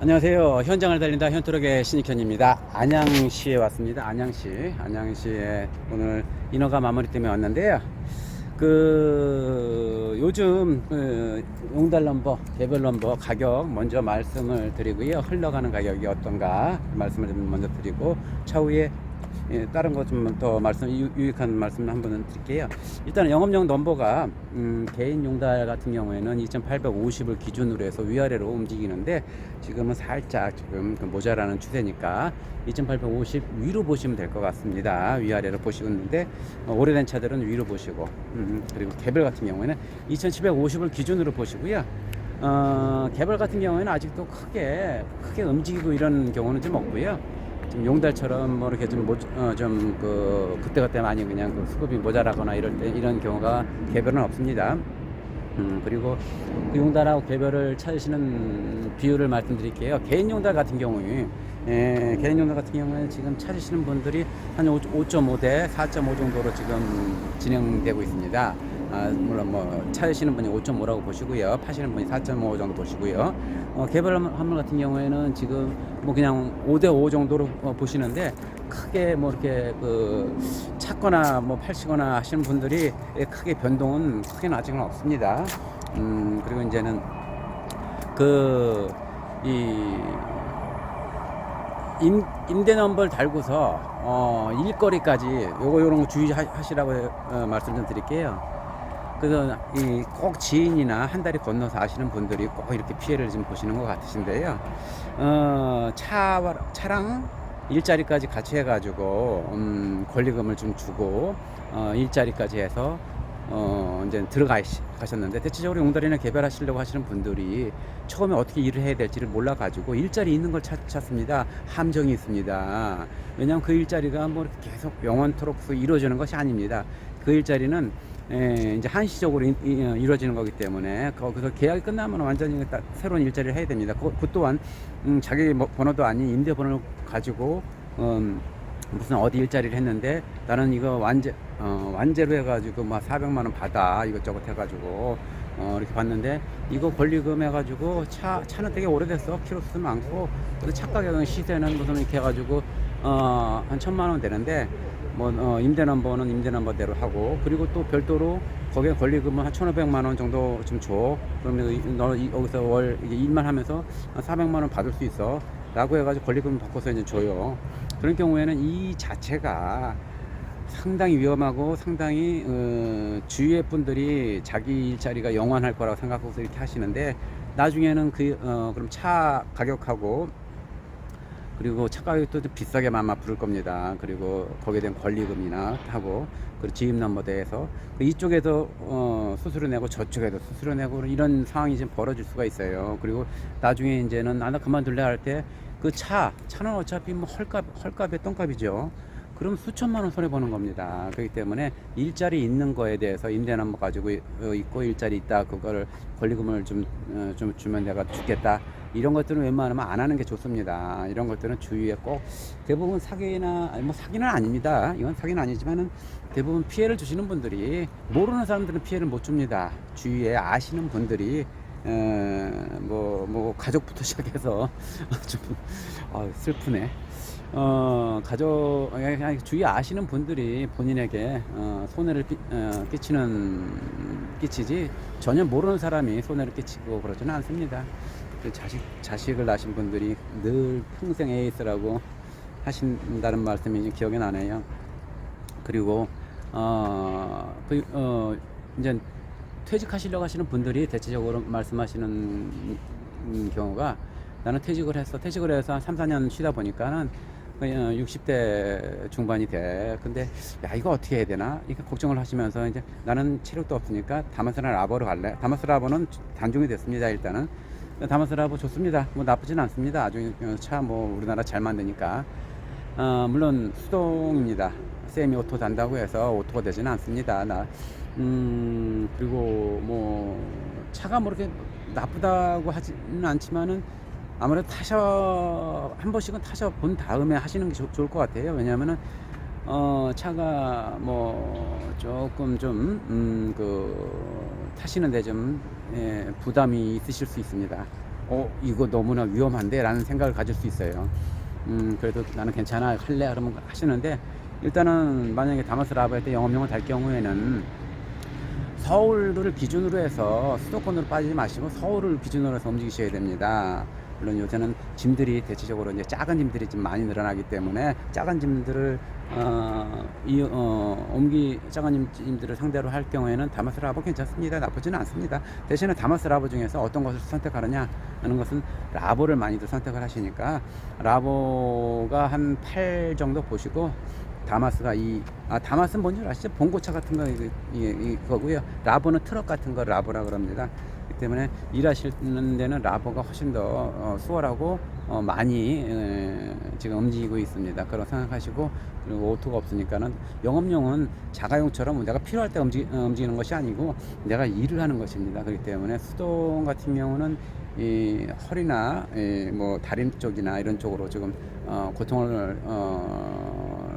안녕하세요. 현장을 달린다 현트럭의 신익현입니다. 안양시에 왔습니다. 안양시. 안양시에 오늘 인허가 마무리 때문에 왔는데요. 그 요즘 그 용달 넘버, 개별 넘버 가격 먼저 말씀을 드리고요. 흘러가는 가격이 어떤가 말씀을 좀 먼저 드리고 차후에 예, 다른 거좀더 말씀 유- 유익한 말씀 한번 드릴게요. 일단 영업용 넘버가 음, 개인 용달 같은 경우에는 2,850을 기준으로 해서 위아래로 움직이는데 지금은 살짝 지금 그 모자라는 추세니까 2,850 위로 보시면 될 것 같습니다. 위아래로 보시고 있는데 어, 오래된 차들은 위로 보시고 음, 그리고 개별 같은 경우에는 2,750을 기준으로 보시고요. 어, 개별 같은 경우에는 아직도 크게 크게 움직이고 이런 경우는 좀 없고요. 좀 용달처럼 뭐 이렇게 좀좀그 그때 그때 많이 그냥 그 수급이 모자라거나 이럴 때 이런 경우가 개별은 없습니다. 음, 그리고 그 용달하고 개별을 찾으시는 비율을 말씀드릴게요. 개인 용달 같은 경우에 예, 개인 용달 같은 경우에 지금 찾으시는 분들이 한 5.5대 4.5 정도로 지금 진행되고 있습니다. 아, 물론 뭐 찾으시는 분이 5.5라고 보시고요. 파시는 분이 4.5 정도 보시고요. 어, 개별 화물 같은 경우에는 지금 뭐 그냥 5대 5 정도로 어, 보시는데 크게 뭐 이렇게 그 찾거나 뭐 팔시거나 하시는 분들이 예, 크게 변동은 크게는 아직은 없습니다. 음, 그리고 이제는 그 이 임, 임대 넘버를 달고서 어, 일거리까지 요거 요런 거 주의하시라고 어, 말씀 좀 드릴게요. 그래서 이 꼭 지인이나 한 다리 건너서 아시는 분들이 꼭 이렇게 피해를 좀 보시는 것 같으신데요. 어, 차 차랑 일자리까지 같이 해가지고 음, 권리금을 좀 주고 어, 일자리까지 해서 어, 이제 들어가 가셨는데 대체적으로 용달이나 개발하시려고 하시는 분들이 처음에 어떻게 일을 해야 될지를 몰라가지고 일자리 있는 걸 찾, 찾습니다. 함정이 있습니다. 왜냐하면 그 일자리가 뭐 계속 영원토록 이루어지는 것이 아닙니다. 그 일자리는 에, 이제 한시적으로 이, 이, 어, 이루어지는 거기 때문에 거기서 계약이 끝나면 완전히 딱 새로운 일자리를 해야 됩니다. 그, 그 또한 음, 자기 뭐, 번호도 아닌 임대 번호를 가지고 음, 무슨 어디 일자리를 했는데 나는 이거 완제 어, 완제로 해가지고 막 400만 원 받아. 이것저것 해가지고 어, 이렇게 봤는데 이거 권리금 해가지고 차 차는 되게 오래됐어. 키로수 많고. 그래서 차 가격은 시세는 무슨 이렇게 해가지고 어, 한 천만 원 되는데 뭐 어, 임대 넘버는 임대 넘버대로 하고 그리고 또 별도로 거기에 권리금은 한 1,500만 원 정도 좀 줘. 그러면 이- 너 이- 여기서 월 이게 일만 하면서 한 400만 원 받을 수 있어. 라고 해가지고 권리금 바꿔서 이제 줘요. 그런 경우에는 이 자체가 상당히 위험하고 상당히 어, 주위의 분들이 자기 일자리가 영원할 거라고 생각하고서 이렇게 하시는데 나중에는 그 어, 그럼 차 가격하고 그리고 차 가격도 좀 비싸게만 아마 부를 겁니다. 그리고 거기에 대한 권리금이나 하고 그리고 지급 넘버 대해서 이쪽에서 어, 수수료 내고 저쪽에도 수수료 내고 이런 상황이 지금 벌어질 수가 있어요. 그리고 나중에 이제는 나나 그만둘래 할 때 그 차 차는 어차피 뭐 헐값 헐값의 똥값이죠. 그럼 수천만 원 손해 보는 겁니다. 그렇기 때문에 일자리 있는 거에 대해서 임대 넘버 가지고 이- 어, 있고 일자리 있다 그거를 권리금을 좀, 어, 좀 주면 내가 죽겠다 이런 것들은 웬만하면 안 하는 게 좋습니다. 이런 것들은 주위에 꼭 대부분 사기나 뭐 사기는 아닙니다. 이건 사기는 아니지만은 대부분 피해를 주시는 분들이 모르는 사람들은 피해를 못 줍니다. 주위에 아시는 분들이 뭐뭐 뭐 가족부터 시작해서 좀 아, 슬프네. 어, 가족, 주위 아시는 분들이 본인에게 어, 손해를 끼, 어, 끼치는, 끼치지 전혀 모르는 사람이 손해를 끼치고 그러지는 않습니다. 그 자식, 자식을 낳으신 분들이 늘 평생 에이스라고 하신다는 말씀이 기억이 나네요. 그리고, 어, 그, 어, 이제 퇴직하시려고 하시는 분들이 대체적으로 말씀하시는 음, 경우가 나는 퇴직을 했어. 퇴직을 해서 한 3, 4년 쉬다 보니까는 그냥 60대 중반이 돼. 근데 야 이거 어떻게 해야 되나? 이렇게 걱정을 하시면서 이제 나는 체력도 없으니까 다마스나 라버로 갈래. 다마스 라버는 단종이 됐습니다. 일단은 다마스 라버 좋습니다. 뭐 나쁘진 않습니다. 아주 차 뭐 우리나라 잘 만드니까. 어, 물론 수동입니다. 세미 오토 단다고 해서 오토가 되지는 않습니다. 나, 음, 그리고 뭐, 차가 뭐 이렇게 나쁘다고 하지는 않지만은 아무래도 타셔, 한 번씩은 타셔 본 다음에 하시는 게 좋, 좋을 것 같아요. 왜냐면은, 어, 차가 뭐, 조금 좀, 음, 그, 타시는데 좀, 예, 부담이 있으실 수 있습니다. 어 이거 너무나 위험한데 라는 생각을 가질 수 있어요 음 그래도 나는 괜찮아 할래 그러면 하시는데 일단은 만약에 다마스 라바에 때 영업용을 달 경우에는 서울을 기준으로 해서 수도권으로 빠지지 마시고 서울을 기준으로 해서 움직이셔야 됩니다. 물론 요새는 짐들이 대체적으로 이제 작은 짐들이 좀 많이 늘어나기 때문에 작은 짐들을 어, 이, 어, 옮기 작은 짐- 짐들을 상대로 할 경우에는 다마스 라보 괜찮습니다. 나쁘지는 않습니다. 대신에 다마스 라보 중에서 어떤 것을 선택하느냐 하는 것은 라보를 많이들 선택을 하시니까 라보가 한 8 정도 보시고 다마스가 이, 아, 다마스는 뭔지 아시죠? 봉고차 같은 거, 이, 이거고요. 라보는 트럭 같은 거 라보라 그럽니다. 그렇기 때문에 일하시는 데는 라보가 훨씬 더 어, 수월하고 어, 많이 에, 지금 움직이고 있습니다. 그런 생각하시고 그리고 오토가 없으니까는 영업용은 자가용처럼 내가 필요할 때 움직, 어, 움직이는 것이 아니고 내가 일을 하는 것입니다. 그렇기 때문에 수동 같은 경우는 이 허리나 이, 뭐 다리 쪽이나 이런 쪽으로 지금 어, 고통을 어,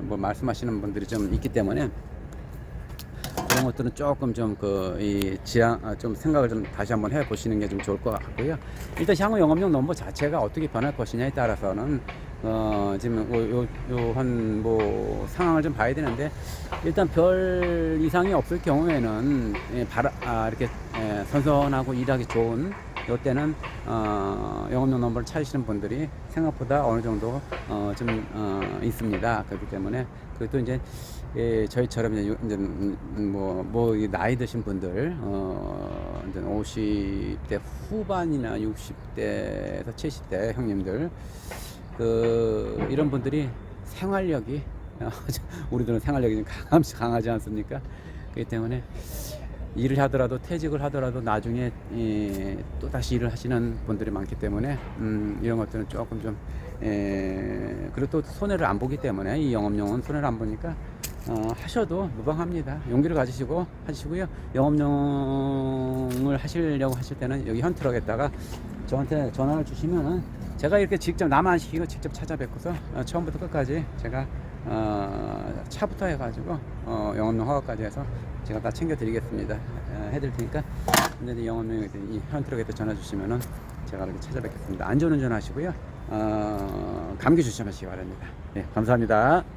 뭐 말씀하시는 분들이 좀 있기 때문에 그런 것들은 조금 좀 그 이 지향 아, 좀 생각을 좀 다시 한번 해 보시는 게 좀 좋을 것 같고요. 일단 향후 영업용 넘버 자체가 어떻게 변할 것이냐에 따라서는 어 지금 요요한 뭐 상황을 좀 봐야 되는데 일단 별 이상이 없을 경우에는 예, 바라, 아, 이렇게 예, 선선하고 일하기 좋은 요때는 어, 영업용 넘버를 찾으시는 분들이 생각보다 어느 정도 어, 좀 어, 있습니다. 그렇기 때문에 그것도 이제 예, 저희처럼 이제, 요- 이제 음, 음, 뭐, 나이 드신 분들, 어, 이제 50대 후반이나 60대에서 70대 형님들, 그, 이런 분들이 생활력이, 어, 우리들은 생활력이 좀 강함, 강하지 않습니까? 그렇기 때문에 일을 하더라도 퇴직을 하더라도 나중에 예, 또 다시 일을 하시는 분들이 많기 때문에 음, 이런 것들은 조금 좀 예, 그리고 또 손해를 안 보기 때문에 이 영업용은 손해를 안 보니까 어, 하셔도 무방합니다. 용기를 가지시고 하시고요. 영업용을 하시려고 하실 때는 여기 현트럭에다가 저한테 전화를 주시면은 제가 이렇게 직접 나만 안 시키고 직접 찾아뵙고서 어, 처음부터 끝까지 제가 어, 차부터 해가지고 어, 영업용 허가까지 해서 제가 다 챙겨드리겠습니다. 어, 해드릴 테니까 근데 영업용 이 현트럭에다 전화 주시면은 제가 이렇게 찾아뵙겠습니다. 안전 운전 하시고요. 어, 감기 조심하시기 바랍니다. 네, 감사합니다.